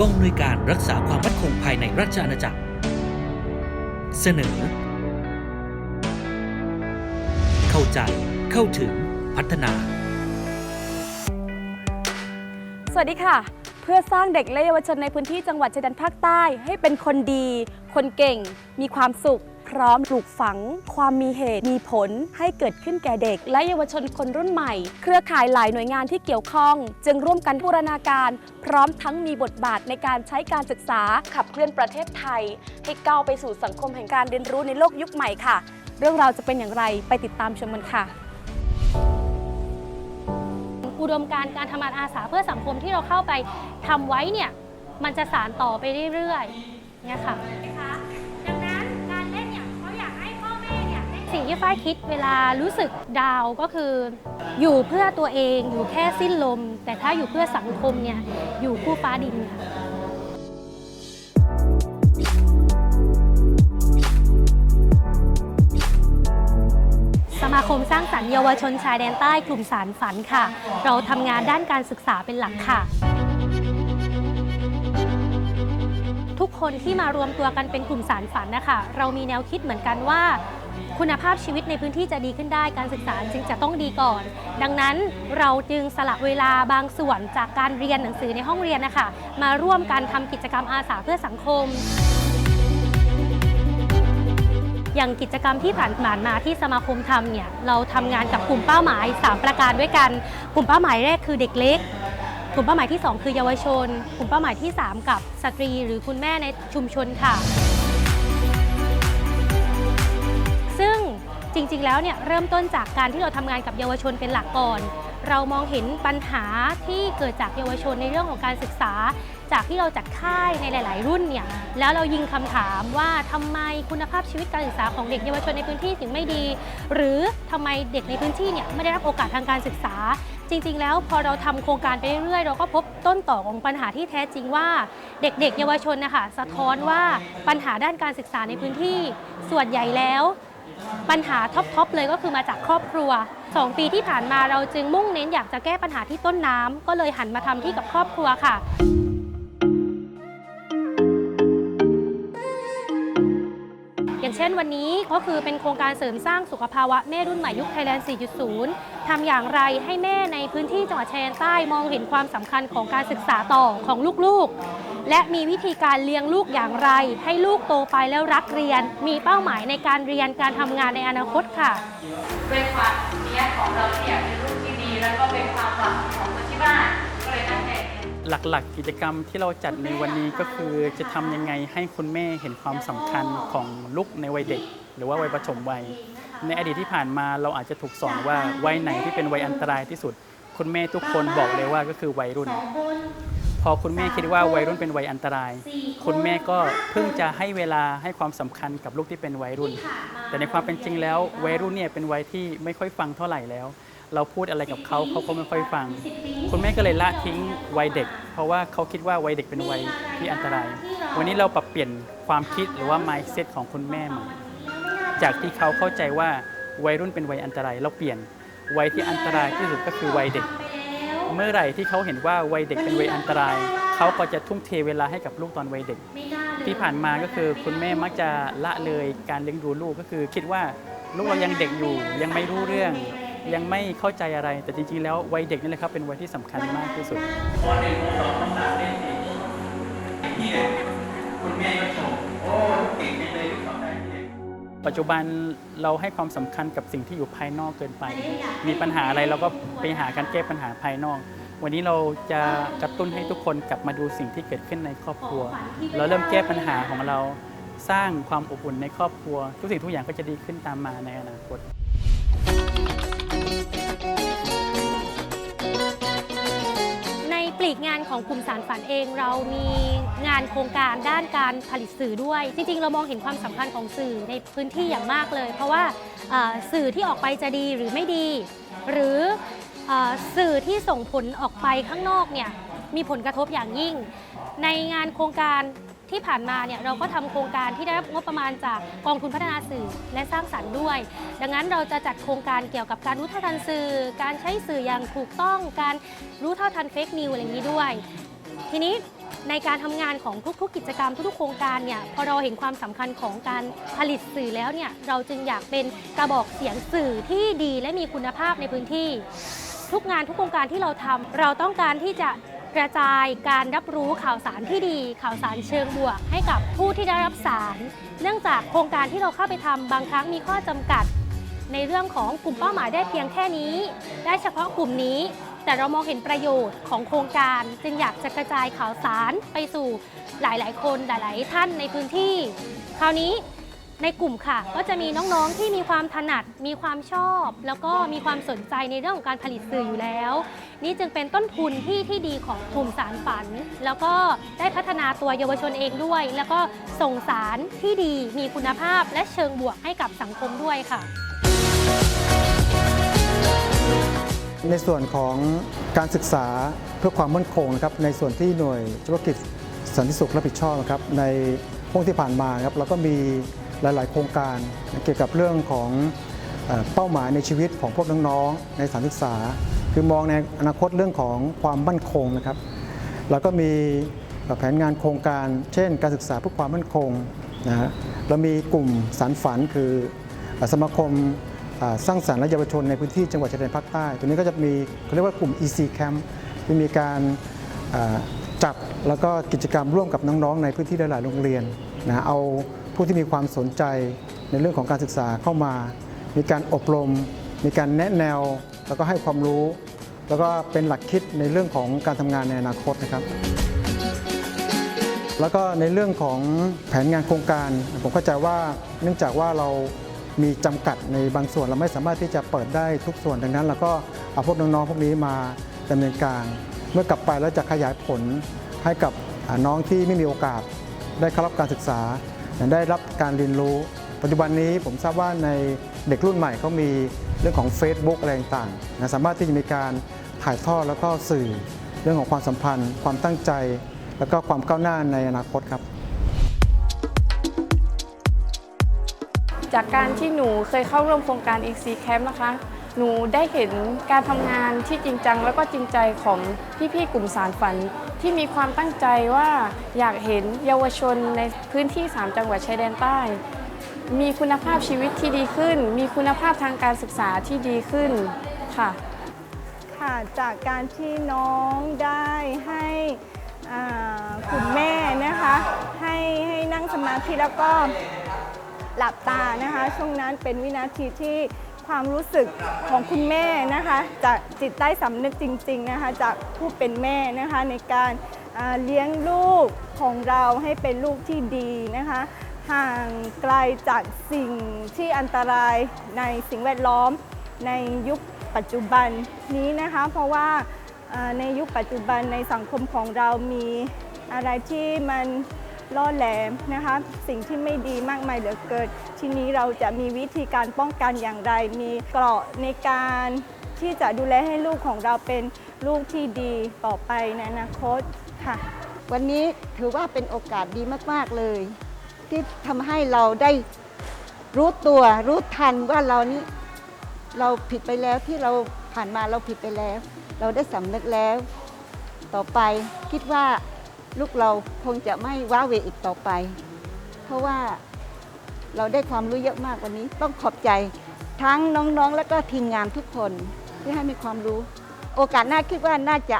กองอำนวยการรักษาความมั่นคงภายในราชอาณาจักร เสนอ เข้าใจเข้าถึงพัฒนา สวัสดีค่ะ เพื่อสร้างเด็กและเยาวชนในพื้นที่จังหวัดชายแดนภาคใต้ ให้เป็นคนดี คนเก่ง มีความสุข พร้อมปลูกฝัง ความมีเหตุมีผลให้เกิดขึ้นแก่เด็ก และเยาวชนคนรุ่นใหม่ เครือข่ายหลายหน่วยงานที่เกี่ยวข้อง จึงร่วมกันบูรณาการ พร้อมทั้งมีบทบาทในการใช้การศึกษาขับเคลื่อนประเทศไทย ให้ก้าวไปสู่สังคมแห่งการเรียนรู้ในโลกยุคใหม่ค่ะ เรื่องราวจะเป็นอย่างไรไปติดตามชมกันค่ะอุดมการการทำงานอาสาเพื่อสังคมที่เราเข้าไปทำไว้เนี่ย มันจะสานต่อไปเรื่อยๆเนี่ยค่ะ สิ่งที่ฝ้ายคิดเวลารู้สึกดาวก็คือ อยู่เพื่อตัวเองอยู่แค่สิ้นลม แต่ถ้าอยู่เพื่อสังคมเนี่ยอยู่คู่ฟ้าดินค่ะสมาคมสร้างสรรค์เยาวชนชายแดนใต้กลุ่มสารฝันค่ะ เราทำงานด้านการศึกษาเป็นหลักค่ะ ทุกคนที่มารวมตัวกันเป็นกลุ่มสารฝันนะคะ เรามีแนวคิดเหมือนกันว่า คุณภาพชีวิตในพื้นที่จะดีขึ้นได้การศึกษาจึงจะต้องดีก่อน ดังนั้นเราจึงสละเวลาบางส่วนจากการเรียนหนังสือในห้องเรียนนะคะมาร่วมกันทำกิจกรรมอาสาเพื่อสังคมอย่างกิจกรรมที่ผ่านมามาที่สมาคมทำเนี่ยเราทำงานกับกลุ่มเป้าหมาย 3 ประการด้วยกัน กลุ่มเป้าหมายแรกคือเด็กเล็ก กลุ่มเป้าหมายที่ 2 คือเยาวชน กลุ่มเป้าหมายที่ 3 กับสตรี หรือคุณแม่ในชุมชนค่ะ จริงๆ แล้วเนี่ยเริ่มต้นจากการที่เราทำงานกับเยาวชนเป็นหลักก่อน เรามองเห็นปัญหาที่เกิดจากเยาวชนในเรื่องของการศึกษา จากที่เราจัดค่ายในหลาย ๆ รุ่นเนี่ยแล้วเรายิงคำถามว่าทำไมคุณภาพชีวิตการศึกษาของเด็กเยาวชนในพื้นที่ถึงไม่ดี หรือทำไมเด็กในพื้นที่เนี่ยไม่ได้รับโอกาสทางการศึกษา จริง ๆ แล้วพอเราทำโครงการไปเรื่อย ๆ เราก็พบต้นต่อของปัญหาที่แท้จริงว่าเด็ก ๆ เยาวชนนะคะสะท้อนว่าปัญหาด้านการศึกษาในพื้นที่ส่วนใหญ่แล้ว ปัญหาท็อปๆเลยก็คือมาจากครอบครัว 2 ปีที่ผ่านมาเราจึงมุ่งเน้นอยากจะแก้ปัญหาที่ต้นน้ำก็เลยหันมาทำที่กับครอบครัวค่ะอย่างเช่นวันนี้ก็คือเป็นโครงการเสริมสร้างสุขภาวะแม่รุ่นใหม่ยุคไทยแลนด์ 4.0 ทำอย่างไรให้แม่ในพื้นที่จังหวัดชายแดนใต้มองเห็นความสำคัญของการศึกษาต่อของลูกๆ และมีวิธีการเลี้ยงลูกอย่างไร ให้ลูกโตไปแล้วรักเรียน มีเป้าหมายในการเรียนการทำงานในอนาคตค่ะ ด้วยความเนี้ยของเราที่อยากเป็นลูกที่ดี แล้วก็เป็นความหวังของคนที่บ้านก็เลยตั้งใจเรียน หลักๆ กิจกรรมที่เราจัดในวันนี้ก็คือจะทำยังไงให้คุณแม่เห็นความสำคัญของลูกในวัยเด็ก หรือว่าวัยประถมวัย ในอดีตที่ผ่านมาเราอาจจะถูกสอนว่าวัยไหนที่เป็นวัยอันตรายที่สุด คุณแม่ทุกคนบอกเลยว่าก็คือวัยรุ่น พอคุณแม่คิดว่าวัยรุ่นเป็นวัยอันตราย คุณแม่ก็เพิ่งจะให้เวลาให้ความสำคัญกับลูกที่เป็นวัยรุ่น แต่ในความเป็นจริงแล้ววัยรุ่นเนี่ยเป็นวัยที่ไม่ค่อยฟังเท่าไหร่แล้ว เราพูดอะไรกับเขาเขาก็ไม่ค่อยฟัง คุณแม่ก็เลยละทิ้งวัยเด็ก เพราะว่าเขาคิดว่าวัยเด็กเป็นวัยที่อันตราย วันนี้เราปรับเปลี่ยนความคิดหรือว่า mindset ของคุณแม่ใหม่จากที่เขาเข้าใจว่าวัยรุ่นเป็นวัยอันตรายเราเปลี่ยนวัยที่อันตรายที่สุดก็คือวัยเด็ก เมื่อไหร่ที่เขาเห็นว่าวัยเด็กเป็นวัยอันตราย เขาก็จะทุ่มเทเวลาให้กับลูกตอนวัยเด็ก ที่ผ่านมาก็คือคุณแม่มักจะละเลยการเลี้ยงดูลูกก็คือ คิดว่าลูกเรายังเด็กอยู่ ยังไม่รู้เรื่อง ยังไม่เข้าใจอะไร แต่จริงๆ แล้ววัยเด็กนี่แหละครับเป็นวัยที่สำคัญมากที่สุด ปัจจุบันเราให้ความสำคัญกับสิ่งที่อยู่ภายนอกเกินไป มีปัญหาอะไรเราก็ไปหาการแก้ปัญหาภายนอก วันนี้เราจะกระตุ้นให้ทุกคนกลับมาดูสิ่งที่เกิดขึ้นในครอบครัว เราเริ่มแก้ปัญหาของเราสร้างความอบอุ่นในครอบครัว ทุกสิ่งทุกอย่างก็จะดีขึ้นตามมาในอนาคตในปลีกงานของกลุ่มสารฝันเองเรามี งานโครงการด้านการผลิตสื่อด้วย จริงๆ เรามองเห็นความสำคัญของสื่อในพื้นที่อย่างมากเลย เพราะว่าสื่อที่ออกไปจะดีหรือไม่ดี หรืออสื่อที่ส่งผลออกไปข้างนอกเนี่ยมีผลกระทบอย่างยิ่ง ในงานโครงการที่ผ่านมาเนี่ยเราก็ทำโครงการที่ได้รับงบประมาณจากกองทุนพัฒนาสื่อและสร้างสรรค์ด้วย ดังนั้นเราจะจัดโครงการเกี่ยวกับการรู้เท่าทันสื่อ การใช้สื่ออย่างถูกต้อง การรู้เท่าทันเฟกนิวอะไรอย่างนี้ด้วย ทีนี้ ในการทำงานของทุกๆ กิจกรรมทุกๆโครงการเนี่ยพอเราเห็นความสำคัญของการผลิตสื่อแล้วเนี่ยเราจึงอยากเป็นกระบอกเสียงสื่อที่ดีและมีคุณภาพในพื้นที่ ทุกงานทุกโครงการที่เราทำเราต้องการที่จะกระจายการรับรู้ข่าวสารที่ดี ข่าวสารเชิงบวก ให้กับผู้ที่ได้รับสาร เนื่องจากโครงการที่เราเข้าไปทำบางครั้งมีข้อจำกัด ในเรื่องของกลุ่มเป้าหมายได้เพียงแค่นี้ ได้เฉพาะกลุ่มนี้ แต่เรามองเห็นประโยชน์ของโครงการ จึงอยากจะกระจายข่าวสารไปสู่หลายๆ คนหลายๆ ท่านในพื้นที่ คราวนี้ในกลุ่มค่ะ ก็จะมีน้องๆที่มีความถนัดมีความชอบ แล้วก็มีความสนใจในเรื่องของการผลิตสื่ออยู่แล้ว นี่จึงเป็นต้นทุนที่ที่ดีของกลุ่มสารฝัน แล้วก็ได้พัฒนาตัวเยาวชนเองด้วย แล้วก็ส่งสารที่ดีมีคุณภาพและเชิงบวกให้กับสังคมด้วยค่ะ ในส่วนของการศึกษาเพื่อความมั่นคงนะครับในส่วนที่หน่วยธุรกิจสันติสุขรับผิดชอบนะครับในช่วงที่ผ่านมาครับเราก็มีหลาย ๆ โครงการเกี่ยวกับเรื่องของเป้าหมายในชีวิตของพวกน้องๆในสถานศึกษา คือมองในอนาคตเรื่องของความมั่นคงนะครับเราก็มีแผนงานโครงการ เช่น การศึกษาเพื่อความมั่นคงนะฮะเรามีกลุ่มสารฝันคือสมาคม สร้างสรรค์และเยาวชนในพื้นที่จังหวัดชายแดนภาคใต้ ตัวนี้ก็จะมีเขาเรียกว่ากลุ่ม EC Camp ที่มีการจัดแล้วก็กิจกรรมร่วมกับน้องๆ ในพื้นที่หลายๆ โรงเรียนนะเอาผู้ที่มีความสนใจในเรื่องของการศึกษาเข้ามา มีการอบรม มีการแนะแนว แล้วก็ให้ความรู้ แล้วก็เป็นหลักคิดในเรื่องของการทำงานในอนาคตนะครับ แล้วก็ในเรื่องของแผนงานโครงการ ผมเข้าใจว่าเนื่องจากว่าเรา มีจำกัดในบางส่วนเราไม่สามารถที่จะเปิดได้ทุกส่วนดังนั้นเราก็เอาพวกน้องๆพวกนี้มาดำเนินการ เมื่อกลับไปแล้วจะขยายผลให้กับน้องที่ไม่มีโอกาส ได้เข้ารับการศึกษาได้รับการเรียนรู้ ปัจจุบันนี้ผมทราบว่าในเด็กรุ่นใหม่เขามีเรื่องของ Facebook อะไรต่างๆนะสามารถที่จะมีการถ่ายทอดแล้วก็สื่อเรื่องของความสัมพันธ์ ความตั้งใจ แล้วก็ความก้าวหน้าในอนาคตครับ จากการที่หนูเคยเข้าร่วมโครงการ EC Camp นะคะ หนูได้เห็นการทำงานที่จริงจัง แล้วก็จริงใจของพี่ๆกลุ่มสารฝัน ที่มีความตั้งใจว่าอยากเห็นเยาวชนในพื้นที่ 3 จังหวัดชายแดนใต้ มีคุณภาพชีวิตที่ดีขึ้น มีคุณภาพทางการศึกษาที่ดีขึ้นค่ะค่ะจากการที่น้องได้ให้คุณแม่นะคะให้ให้นั่งสมาธิแล้วก็ หลับตานะคะ ช่วงนั้นเป็นวินาทีที่ความรู้สึกของคุณแม่นะคะจากจิตใต้สำนึกจริงๆนะคะจากผู้เป็นแม่นะคะในการเลี้ยงลูกของเราให้เป็นลูกที่ดีนะคะห่างไกลจากสิ่งที่อันตรายในสิ่งแวดล้อมในยุคปัจจุบันนี้นะคะ เพราะว่าในยุคปัจจุบันในสังคมของเรามีอะไรที่มัน ล่อแหลมนะคะ สิ่งที่ไม่ดีมากมายเหลือเกินทีนี้เราจะมีวิธีการป้องกันอย่างไร มีเกราะในการที่จะดูแลให้ลูกของเราเป็นลูกที่ดีต่อไปในอนาคตค่ะ วันนี้ถือว่าเป็นโอกาสดีมากๆเลย ที่ทำให้เราได้รู้ตัวรู้ทันว่าเรานี้เราผิดไปแล้วที่เราผ่านมาเราผิดไปแล้ว เราได้สำนึกแล้ว ต่อไปคิดว่า ลูกเราคงจะไม่ว้าเหวอีกต่อไป เพราะว่าเราได้ความรู้เยอะมากวันนี้ ต้องขอบใจทั้งน้องๆ และก็ทีมงานทุกคนที่ให้มีความรู้ โอกาสหน้าคิดว่าน่าจะ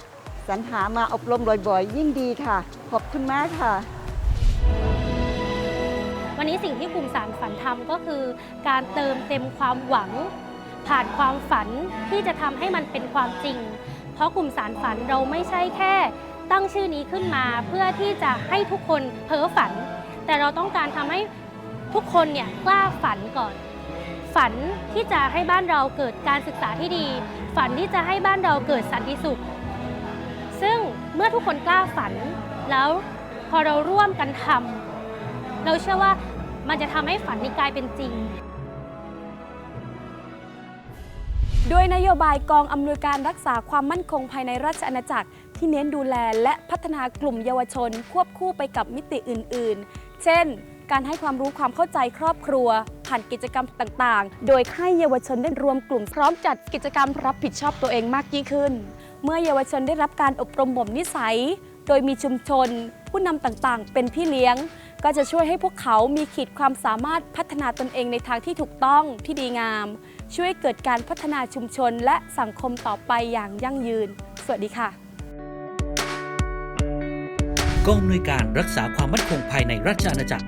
สรรหามาอบรมบ่อยๆ ยิ่งดีค่ะ ขอบคุณมากค่ะ วันนี้สิ่งที่กลุ่มสารฝันทำก็คือ การเติมเต็มความหวัง ผ่านความฝันที่จะทำให้มันเป็นความจริง เพราะกลุ่มสารฝันเราไม่ใช่แค่ ตั้งชื่อนี้ขึ้นมาเพื่อที่จะให้ทุกคนเพ้อฝัน แต่เราต้องการทำให้ทุกคนเนี่ยกล้าฝันก่อน ฝันที่จะให้บ้านเราเกิดการศึกษาที่ดี ฝันที่จะให้บ้านเราเกิดสันติสุข ซึ่งเมื่อทุกคนกล้าฝันแล้วพอเราร่วมกันทำเราเชื่อว่ามันจะทำให้ฝันนี้กลายเป็นจริงด้วยนโยบายกองอำนวยการรักษาความมั่นคงภายในราชอาณาจักร ที่เน้นดูแลและพัฒนากลุ่มเยาวชน ควบคู่ไปกับมิติอื่น ๆ เช่น การให้ความรู้ความเข้าใจครอบครัว ผ่านกิจกรรมต่าง ๆ โดยให้เยาวชนได้รวมกลุ่มพร้อมจัดกิจกรรมรับผิดชอบตัวเองมากยิ่งขึ้น เมื่อเยาวชนได้รับการอบรมบ่มนิสัย โดยมีชุมชน ผู้นำต่าง ๆ เป็นพี่เลี้ยง ก็จะช่วยให้พวกเขามีขีดความสามารถพัฒนาตนเองในทางที่ถูกต้องที่ดีงาม ช่วยเกิดการพัฒนาชุมชนและสังคมต่อไปอย่างยั่งยืน สวัสดีค่ะ กองอำนวยการรักษาความมั่นคงภายในราชอาณาจักร